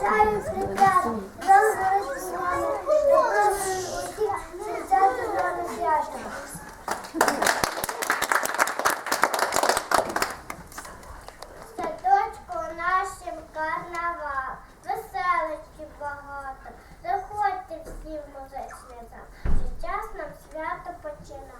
бажаю свята, доброго свята, доброго усіх свята, доброго карнавал, веселочки багато, заходьте всі в музичний зал, нам свято починати.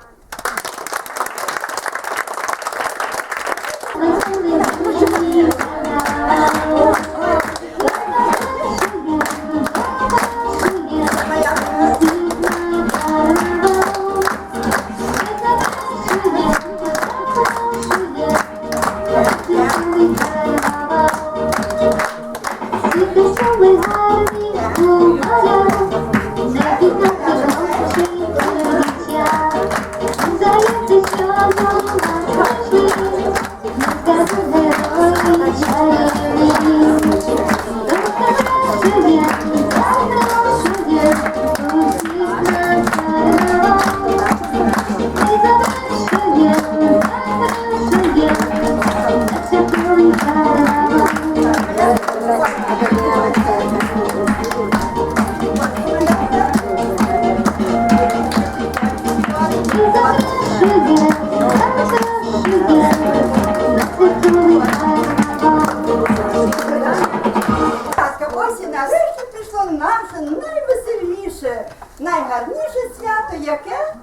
Свято, яке?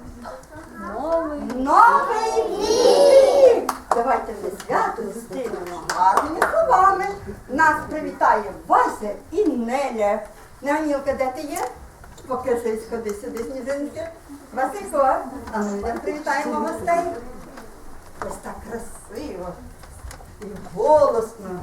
Новий Новий рік! Давайте ми свято зустрінемо гарними словами. Нас привітає Вася і Неля. Неонілка, де ти є? Покажись, ходи сюди, сніжинки. Василько, а ми йдемо привітаємо гостей. Ось так красиво і голосно.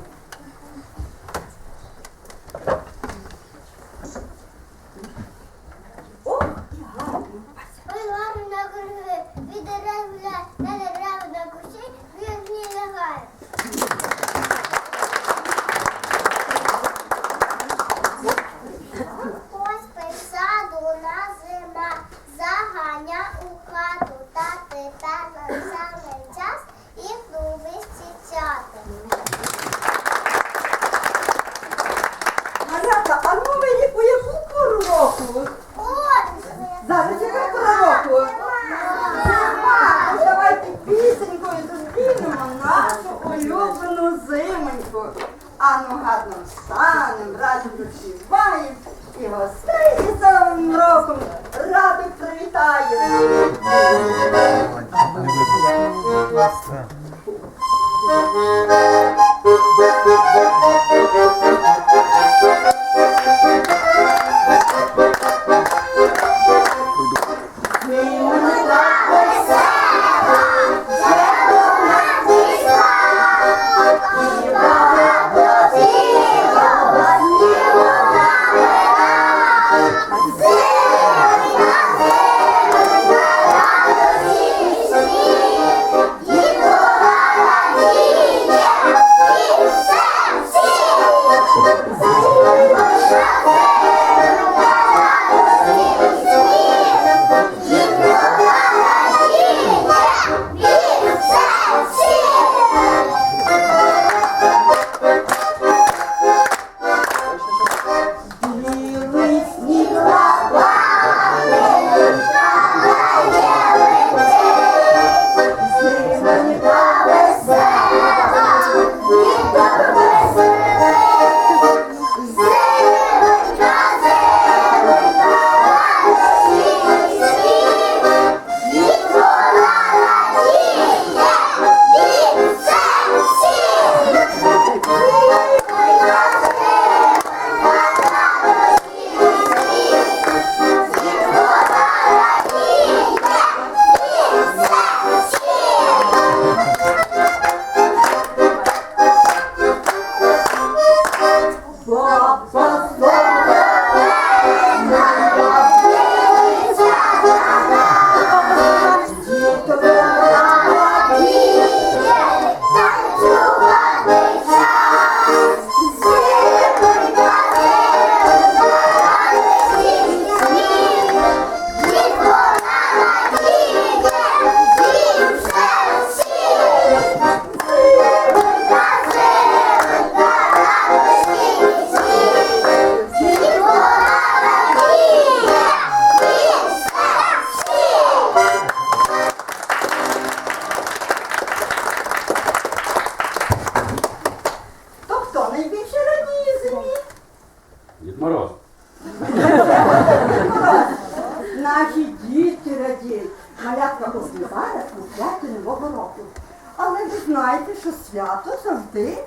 Завжди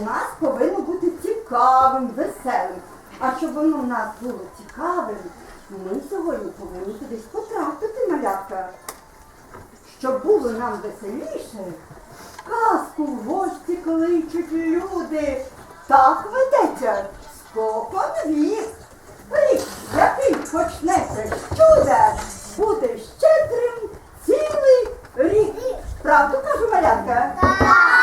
у нас повинно бути цікавим, веселим. А щоб воно в нас було цікавим, ми сьогодні повинні кудись потрапити, малятка. Щоб було нам веселіше, казку в гості кличуть люди. Так ведеться спокон вік. Рік, який почнеться з чуда, буде щедрим цілий рік. Правду кажу, малятка? Ось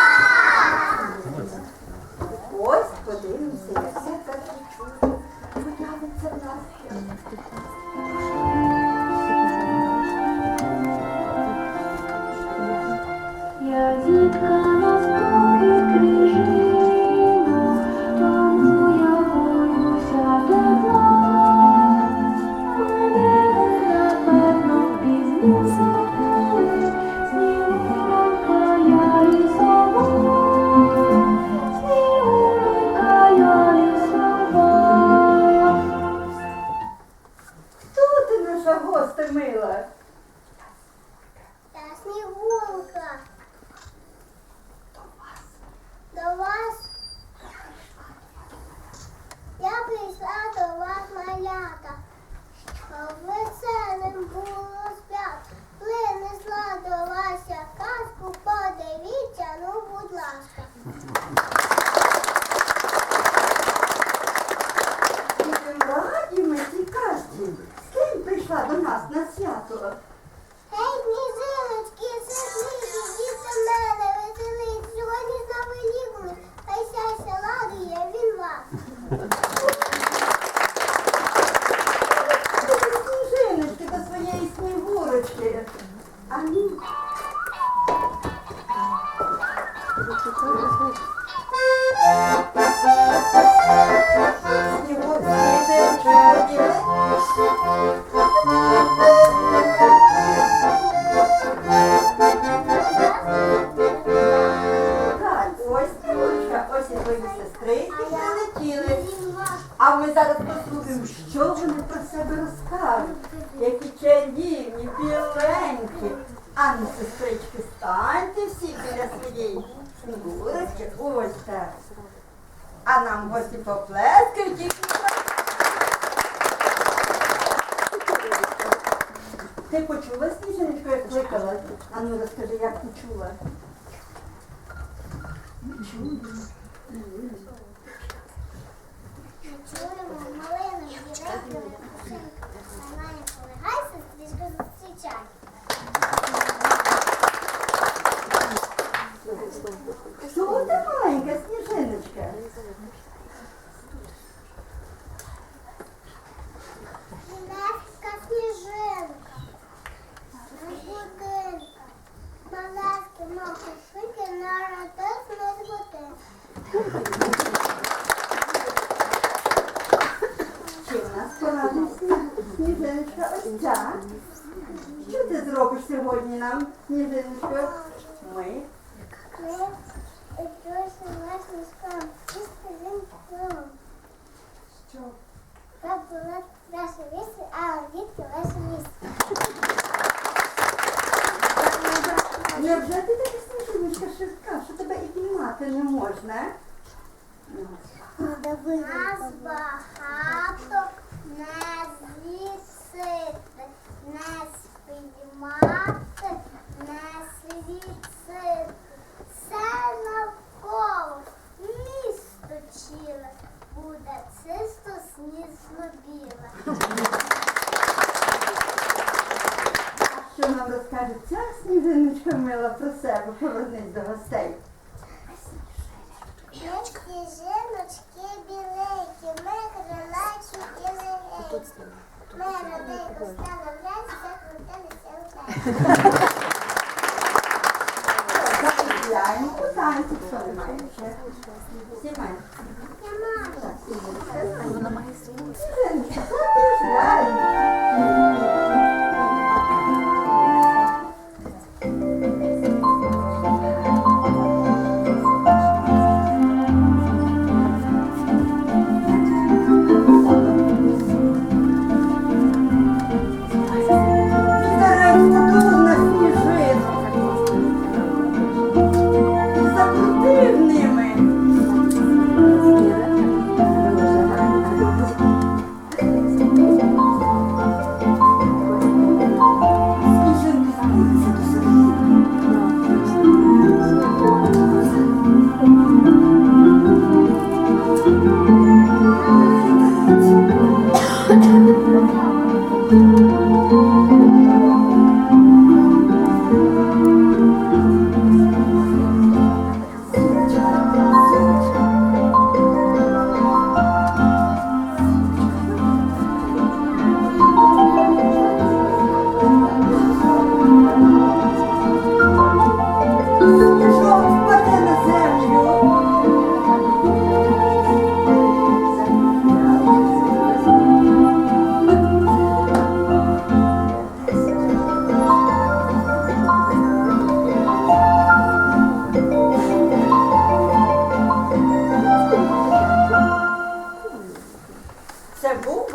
А ми зараз послухаємо, що вони про себе розкажуть. Які чарівні, біленькі. А ну, сестрички, Ось так. А нам гості поплескають Ти почула сніжиночку, як кликала? А ну розкажи, як почула. Чуємо Що ти маленька сніжиночка? Сніжиночка про себе, повернись до гостей. Ми сніжиночки біленькі, ми крилаті і легенькі. Ми родинку стали в лесі, закрутилися в лесі. У танці, що немає ще. Всі мають. Я маю. Сніжиночка, запрошуємо.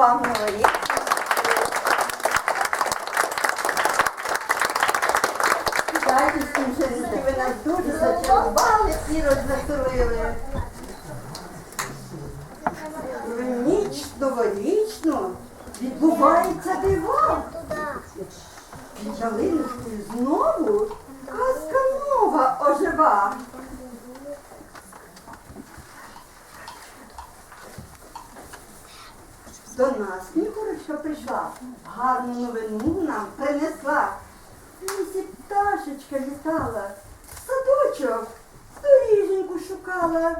Вам рік. Дякую всім ви нас дуже зачарували і розвеселили. В ніч новорічну відбувається дива. Під ялиночкою знову казка нова ожива. До нас Снігурочка прийшла, гарну новину нам принесла. Лісі пташечка літала, садочок, доріженьку шукала.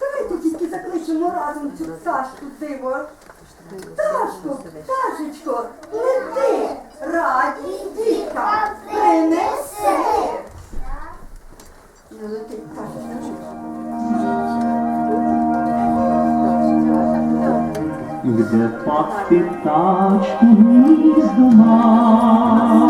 Давайте тільки закличемо разом цю пташку диво. Пташко, пташечко, лети, Gdzie płatki ptaczki gniezdo masz,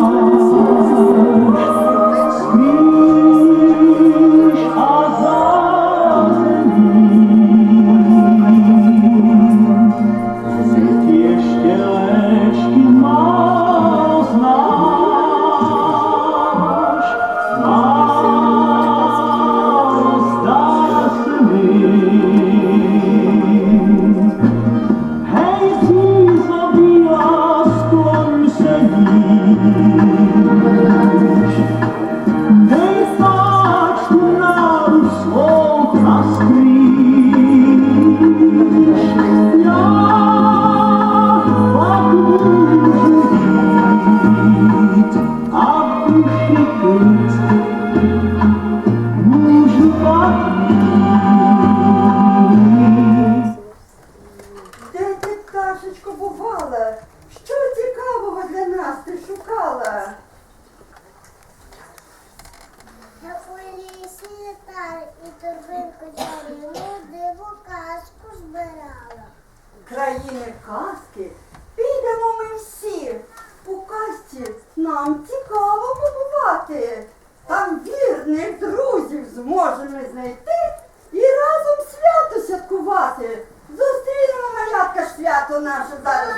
нам цікаво побувати. Там вірних друзів зможемо знайти і разом свято святкувати. Зустрінемо малятка свято наше зараз